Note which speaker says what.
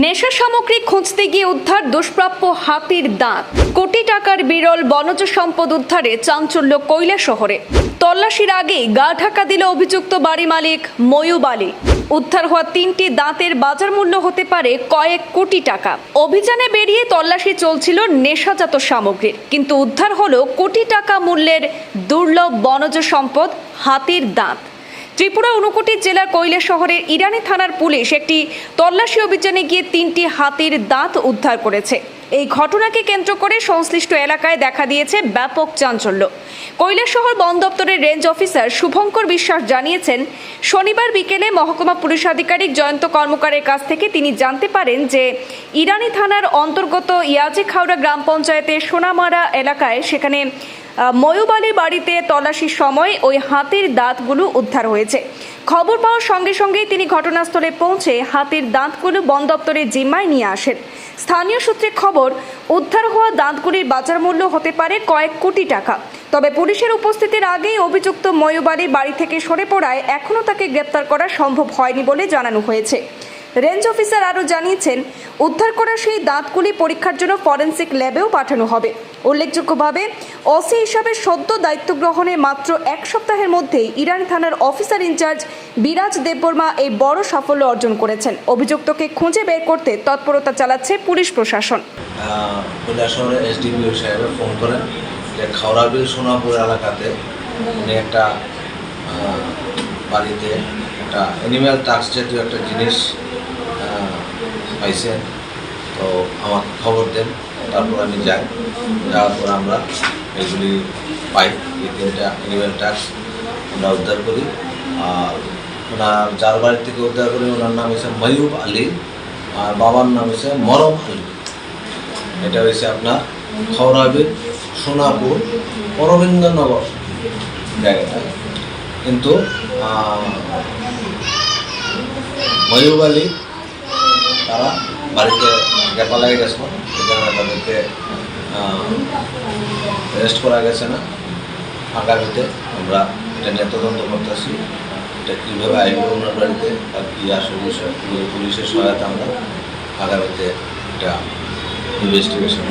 Speaker 1: নেশা সামগ্রী খুঁজতে গিয়ে উদ্ধার দুষ্প্রাপ্য হাতির দাঁত। কোটি টাকার বিরল বনজ সম্পদ উদ্ধারে চাঞ্চল্য কৈলা শহরে। তল্লাশির আগেই গা ঢাকা দিল অভিযুক্ত বাড়ি মালিক ময়ূব আলী। উদ্ধার হওয়া তিনটি দাঁতের বাজার মূল্য হতে পারে কয়েক কোটি টাকা। অভিযানে বেরিয়ে তল্লাশি চলছিল নেশাজাত সামগ্রীর কিন্তু উদ্ধার হলো কোটি টাকা মূল্যের দুর্লভ বনজ সম্পদ হাতির দাঁত। ত্রিপুরা ঊনকোটি জেলার কৈলা শহরের ইরানি থানার পুলিশ একটি তল্লাশি অভিযানে গিয়ে তিনটি হাতির দাঁত উদ্ধার করেছে। এই ঘটনাকে কেন্দ্র করে সংশ্লিষ্ট এলাকায় দেখা দিয়েছে ব্যাপক চাঞ্চল্য। কৈলাসহর বন দপ্তরের রেঞ্জ অফিসার শুভঙ্কর বিশ্বাস জানিয়েছেন শনিবার বিকেলে মহকুমা পুলিশ আধিকারিক জয়ন্ত কর্মকারের কাছ থেকে তিনি জানতে পারেন যে ইরানি থানার অন্তর্গত ইয়াজে খাওড়া গ্রাম পঞ্চায়েতের সোনামারা এলাকায় সেখানে আহ, বাড়িতে তল্লাশির সময় ওই হাতির দাঁতগুলো উদ্ধার হয়েছে। খবর পাওয়ার সঙ্গে সঙ্গেই তিনি ঘটনাস্থলে পৌঁছে হাতির দাঁতগুলো বন দপ্তরের জিম্মায় নিয়ে আসেন। স্থানীয় সূত্রে খবর, উদ্ধার হওয়া দাঁতগুলির বাজার মূল্য হতে পারে কয়েক কোটি টাকা। তবে পুলিশের উপস্থিতির আগেই অভিযুক্ত ময়ূব বাড়ি থেকে সরে পড়ায় এখনও তাকে গ্রেপ্তার করা সম্ভব হয়নি বলে জানানো হয়েছে। রেঞ্জ অফিসার আরও জানিয়েছেন উদ্ধার করা সেই দাঁতগুলি পরীক্ষার জন্য ফরেন্সিক ল্যাবেও পাঠানো হবে। উল্লেখযোগ্যভাবে অসি হিসাবে সদ্য দায়িত্ব গ্রহণে মাত্র এক সপ্তাহের মধ্যেই ইরান থানার অফিসার ইনচার্জ বিরাজ দেববর্মা এই বড় সাফল্য অর্জন করেছেন। অভিযুক্তকে খুঁজে বের করতে তৎপরতা চালাচ্ছে পুলিশ প্রশাসন।
Speaker 2: একটা বাড়িতে একটা অ্যানিম্যাল টাক্স জাতীয় একটা জিনিস পাইছেন তো আমাকে খবর দেন, তারপর আমি যাই। যাওয়ার পর আমরা এগুলি পাই, এই তিনটা অ্যানিম্যাল টাক্স আমরা উদ্ধার করি। আর ওনার যার বাড়ি থেকে উদ্ধার করি, ওনার নাম হয়েছে ময়ূব আলী, আর বাবার নাম হয়েছে মরম আলী। এটা হয়েছে আপনার খওরাবিল সোনাপুর, অরবিন্দনগর জায়গাটা। কিন্তু ময়ূব আলী তারা বাড়িতে গেপা লাগে গেছিল, এখানে তাদেরকে রেস্ট করা গেছে না। আগামীতে আমরা এটা নিয়ে তদন্ত করতেছি, এটা কীভাবে আইবে ওনার বাড়িতে আর কী আসল বিষয় পুলিশের সহায়তা আমরা আগামীতে এটা ইনভেস্টিগেশন